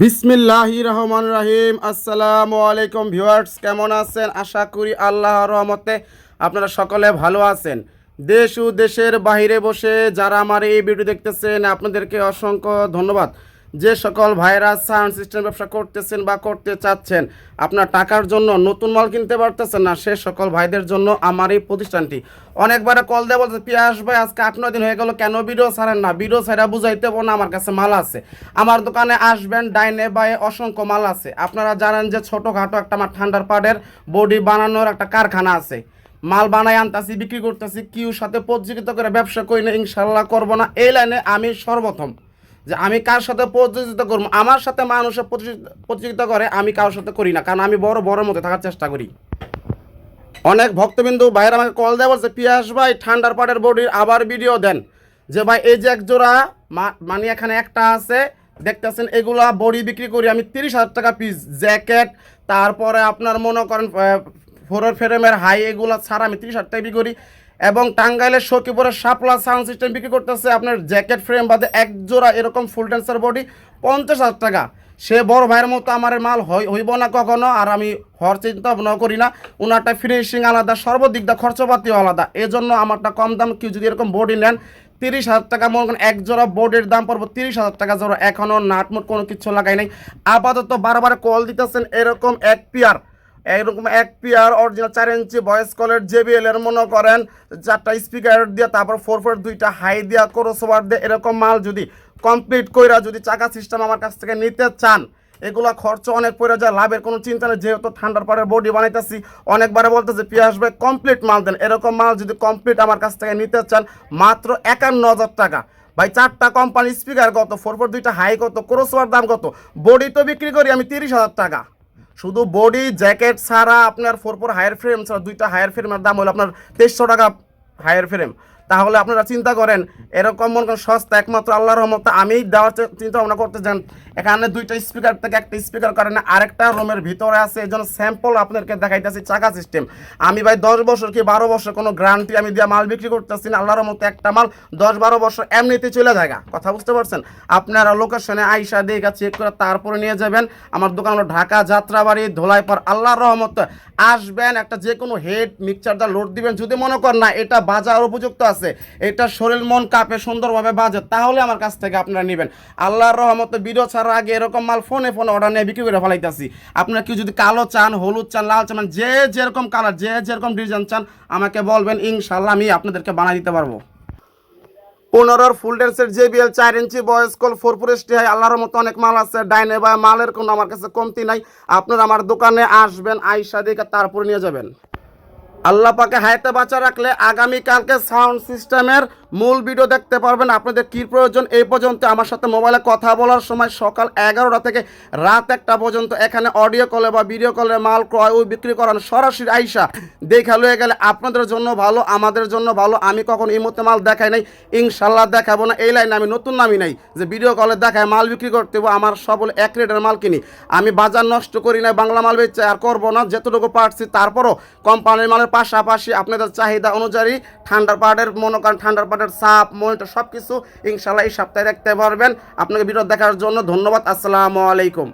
বিসমিল্লাহ রহমান রাহিম। আসসালামু আলাইকুম ভিউয়ার্স, কেমন আছেন? আশা করি আল্লাহ রহমতে আপনারা সকলে ভালো আছেন। দেশ ও দেশের বাইরে বসে যারা আমার এই ভিডিও দেখতেছেন, আপনাদেরকে অসংখ্য ধন্যবাদ। যে সকল ভাইরা সাউন্ড সিস্টেম ব্যবসা করতেছেন বা করতে চাচ্ছেন, আপনার টাকার জন্য নতুন মাল কিনতে পারতেছেন না, সে সকল ভাইদের জন্য আমার এই প্রতিষ্ঠানটি। অনেকবার কল দেওয়া বলছে, পিয়াস ভাই, আজকে আট, নয় দিন হয়ে গেল, কেন ভিডিও ছাড়েন না? ভিডিও ছাড়া বুঝাইতে না, আমার কাছে মাল আছে। আমার দোকানে আসবেন, ডাইনে বায়ে অসংখ্য মাল আছে। আপনারা জানেন যে ছোটোখাটো একটা আমার ঠান্ডার পাড়ের বডি বানানোর একটা কারখানা আছে। মাল বানাই আনতাছি, বিক্রি করতেছি কিউ সাথে প্রতিযোগিতা করে ব্যবসা করি না, ইনশাল্লাহ করব না। এই লাইনে আমি সর্বপ্রথম। যে আমি কার সাথে প্রতিযোগিতা করব? আমার সাথে মানুষের প্রতিযোগিতা- করে, আমি কারোর সাথে করি না। কারণ আমি বড় বড় মতো থাকার চেষ্টা করি। অনেক ভক্তবিন্দু ভাইয়ের আমাকে কল দেয়, বলছে, পিয়াস ভাই, ঠান্ডার পাটের বডির আবার ভিডিও দেন। যে, ভাই, এই যে এক জোড়া মানে এখানে একটা আছে, দেখতেছেন, এগুলা বডি বিক্রি করি আমি তিরিশ হাজার টাকা পিস জ্যাকেট, তারপরে আপনার মনে করেন ফোরের ফ্রেমের হাই এগুলা ছাড়া আমি তিরিশ হাজার টাকা বিক্রি করি। এবং টাঙ্গাইলের সখীপুরের সাপলা সাউন্ড সিস্টেম বিক্রি করতেছে আপনার জ্যাকেট ফ্রেম বাদে এক জোড়া এরকম ফুল ড্যান্সার বডি পঞ্চাশ হাজার টাকা। সে বড় ভাইয়ের মতো আমার মাল হই- হইব না কখনো, আর আমি হর চিন্তা ভাবনাও করি না। ওনারটা ফিনিশিং আলাদা, সর্বদিক দা খরচপাতিও আলাদা। এজন্য আমারটা কম দাম, কেউ যদি এরকম বডি নেন, তিরিশ হাজার টাকা মনে করেন, এক জোড়া বোর্ডের দাম পড়ব তিরিশ হাজার টাকা জোড়া। এখনও নাটমুট কোনো কিছু লাগাই নাই। আপাতত বারবার কল দিতেছেন এরকম এক পিয়ার এরকম এক পিয়ার অরিজিনাল চার ইঞ্চি ভয়েস কলের জেবিএল এর মনে করেন। চারটা স্পিকার দিয়ে, তারপর ফোর ফোর দুইটা হাই দিয়া ক্রসওভার দিয়ে, এরকম মাল যদি কমপ্লিট কইরা যদি চাকা সিস্টেম আমার কাছ থেকে নিতে চান, এগুলা খরচ অনেক পড়ে যায়, লাভের কোনো চিন্তা নেই। যেহেতু ঠান্ডার পরে বডি বানাইতেছি, অনেকবারে বলতেছে পিয়াস ভাই কমপ্লিট মাল দেন। এরকম মাল যদি কমপ্লিট আমার কাছ থেকে নিতে চান, মাত্র একান্ন হাজার টাকা। ভাই, চারটা কোম্পানি স্পিকার কত? ফোর ফোর দুইটা হাই কত? ক্রসওভার দাম কত? বডি তো বিক্রি করি আমি তিরিশ হাজার টাকা। শুধু বডি জ্যাকেট ছাড়া আপনার ফোর ফোর হায়ার ফ্রেম ছাড়া দুইটা হায়ার ফ্রেমের দাম হলো আপনার তেইশশো টাকা হায়ার ফ্রেম তাহলে আপনারা চিন্তা করেন, এরকম মনে করেন সস্তা, একমাত্র আল্লাহর রহমত। আমিই দেওয়ার চিন্তা ভাবনা করতে চান, এখানে দুইটা স্পিকার থেকে একটা স্পিকার করেন আরেকটা রুমের ভিতরে আছে, এই জন্য স্যাম্পল আপনাদেরকে দেখাইতেছি, চাকা সিস্টেম আমি ভাই দশ বছর কি বারো বছর কোনো গ্যারান্টি আমি দিয়ে মাল বিক্রি করতেছি না, আল্লাহর মতো একটা মাল দশ বারো বছর এমনিতে চলে যায় কথা বুঝতে পারছেন? আপনারা লোকেশনে আইসা দিয়ে চেক করে তারপরে নিয়ে যাবেন। আমার দোকান হলো ঢাকা যাত্রাবাড়ি, ধোলাইপাড়, আল্লাহর রহমত। আসবেন, একটা যে কোনো হেড মিক্সচারটা লোড দিবেন। যদি মনে করেন না, এটা বাজার উপযুক্ত আছে এটা শরীর মন কাপে, সুন্দরভাবে বাজে, তাহলে আমার কাছ থেকে আপনারা নেবেন। আল্লাহর রহমতে ভিডিও ছাড়ার আগে এরকম মাল ফোনে ফোনে অর্ডার নিয়ে বিক্রি করে ফেলাইতেছি। আপনারা কি যদি কালো চান, হলুদ চান, লাল চান মানে যে যেরকম কালার যে যেরকম ডিজাইন চান, আমাকে বলবেন ইনশাল্লাহ আমি আপনাদেরকে বানিয়ে দিতে পারব। পনেরোর ফুল ড্যান্সের জেবিএল চার inch voice coil four four ST high আল্লাহর মতো অনেক মাল আছে, ডাইনে বা মালের কোনো আমার কাছে কমতি নাই। আপনারা আমার দোকানে আসবেন, আইসা দেখে তারপরে নিয়ে যাবেন। আল্লাহ পাকে হায়াতে বাঁচা রাখলে আগামীকালকে সাউন্ড সিস্টেমের মূল ভিডিও দেখতে পারবেন। আপনাদের কী প্রয়োজন? এই পর্যন্ত আমার সাথে মোবাইলে কথা বলার সময় সকাল এগারোটা থেকে রাত একটা পর্যন্ত এখানে অডিও কলে বা ভিডিও কলে মাল ক্রয় ও বিক্রি করান সরাসরি আইসা দেখা লয়ে গেলে আপনাদের জন্য ভালো, আমাদের জন্য ভালো। আমি কখন এই মতো মাল দেখাই নাই। ইনশাল্লাহ দেখাবো না। এই লাইনে আমি নতুন নামি নাই। যে ভিডিও কলে দেখায় মাল বিক্রি করতে আমার সবল এক রেটের মাল কিনি। আমি বাজার নষ্ট করি না বাংলা মাল বেচে আর করব না। যতটুকু পারছি তারপরও কোম্পানির মালের পাশাপাশি আপনাদের চাহিদা অনুযায়ী ঠান্ডার পাড়ের মনে করেন ঠান্ডার পাড়ের সাপ, মনিটর সব কিছু ইনশাল্লাহ এই সপ্তাহে দেখতে পারবেন। আপনাকে ভিডিও দেখার জন্য ধন্যবাদ। আসসালামু আলাইকুম।